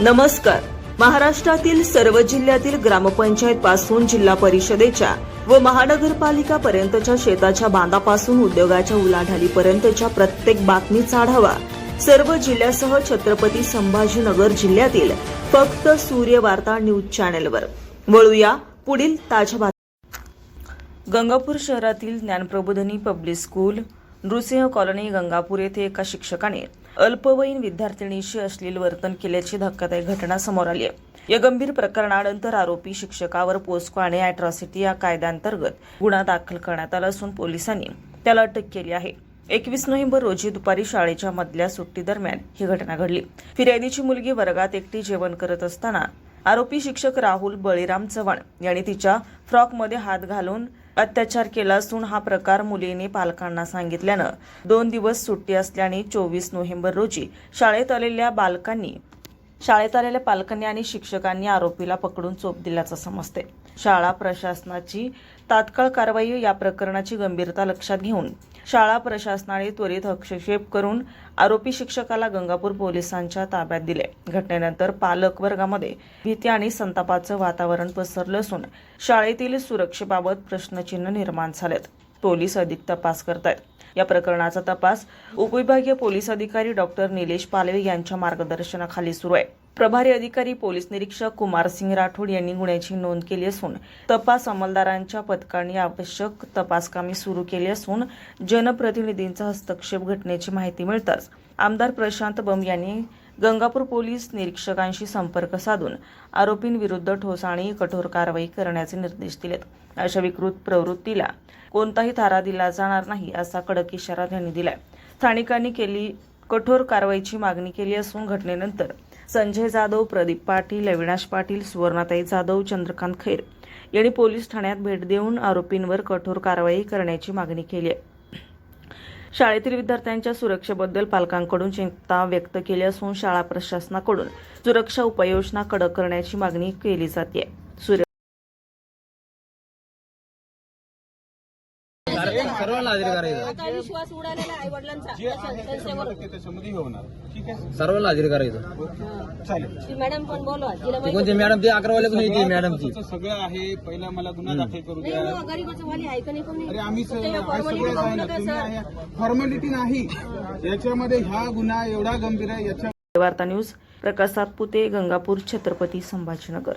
नमस्कार. महाराष्ट्रातील सर्व जिल्ह्यातील ग्रामपंचायत पासून जिल्हा परिषदेच्या व महानगरपालिका पर्यंतच्या शेताच्या बांधापासून उद्योगाच्या उलाढालीपर्यंतच्या प्रत्येक बातमीचा आढावा सर्व जिल्ह्यासह छत्रपती संभाजीनगर जिल्ह्यातील फक्त सूर्य वार्ता न्यूज चॅनेलवर. वळूया पुढील ताज्या बातम्या. गंगापूर शहरातील Dnyanprabodhini public school Nrusinh colony Gangapur येथे एका शिक्षकाने अल्पवयीन विद्यार्थिनीशी अश्लील वर्तन केल्याची धक्कादायक घटना समोर आली आहे. या गंभीर प्रकरणानंतर आरोपी शिक्षकावर पोस्को आणि अॅट्रॉसिटी या कायद्यांतर्गत गुन्हा दाखल करण्यात आला असून पोलिसांनी त्याला अटक केली आहे. एकवीस नोव्हेंबर रोजी दुपारी शाळेच्या मधल्या सुट्टी दरम्यान ही घटना घडली. फिर्यादीची मुलगी वर्गात एकटी जेवण करत असताना आरोपी शिक्षक राहुल बळीराम चव्हाण यांनी तिच्या फ्रॉकमध्ये हात घालून अत्याचार केला असून हा प्रकार मुलीने पालकांना सांगितल्यानं दोन दिवस सुट्टी असल्याने चोवीस नोव्हेंबर रोजी शाळेत आलेल्या बालकांनी शाळेत आलेल्या पालकांनी आणि शिक्षकांनी आरोपीला पकडून चोप दिल्याचं समजते शाळा प्रशासनाची तात्काळ कारवाई या प्रकरणाची गंभीरता लक्षात घेऊन शाळा प्रशासनाने त्वरित हस्तक्षेप करून आरोपी शिक्षकाला गंगापूर पोलिसांच्या ताब्यात दिले. घटनेनंतर पालक वर्गामध्ये भीती आणि संतापाचं वातावरण पसरलं असून शाळेतील सुरक्षेबाबत प्रश्नचिन्ह निर्माण झालेत. पोलीस अधिक तपास करत आहेत या प्रकरणाचा तपास उपविभागीय पोलीस अधिकारी डॉक्टर निलेश पालवे यांच्या मार्गदर्शनाखाली सुरू आहे. प्रभारी अधिकारी पोलीस निरीक्षक कुमार सिंग राठोड यांनी गुन्ह्याची नोंद केली असून तपास अंमलदारांच्या पथकांनी आवश्यक तपासकामी सुरू केली असून जनप्रतिनिधींचा हस्तक्षेप घटनेची माहिती मिळताच आमदार प्रशांत बंब यांनी गंगापूर पोलीस निरीक्षकांशी संपर्क साधून आरोपींविरुद्ध ठोस आणि कठोर कारवाई करण्याचे निर्देश दिलेत. अशा विकृत प्रवृत्तीला कोणताही थारा दिला जाणार नाही असा कडक इशारा त्यांनी दिलाय. स्थानिकांनी केली कठोर कारवाईची मागणी केली असून घटनेनंतर संजय जाधव प्रदीप पाटील अविनाश पाटील सुवर्णाताई जाधव चंद्रकांत खैर यांनी पोलीस ठाण्यात भेट देऊन आरोपींवर कठोर कारवाई करण्याची मागणी केली आहे. शाळेतील विद्यार्थ्यांच्या सुरक्षेबद्दल पालकांकडून चिंता व्यक्त केली असून शाळा प्रशासनाकडून सुरक्षा उपाययोजना कडक करण्याची मागणी केली जाते सर्वांना हजेरी करायचं आता विश्वास उडालेला आई वडिलांचा. संस्थेवर त्याच्यामध्ये हे होणार ठीक आहे? सर्वांना हजेरी करायचं चालेल. ती मॅडम पण बोलवा. तिला ती माहिती कोणती? मॅडम ती अकरा येते मॅडमची तुमचं सगळं आहे. पहिला मला गुन्हा दाखल करू नाही द्या. मग गरीबाचं वाली आहे. का नाही. कोणी अरे आम्ही फक्त या सगळं formality आहे बघू ना. नका, तुम्ही सर. आहे. फॉर्मॅलिटी नाही. याच्यामध्ये हा गुन्हा एवढा गंभीर आहे याच्या वार्ता न्यूज प्रकाश सातपुते गंगापूर छत्रपती संभाजीनगर.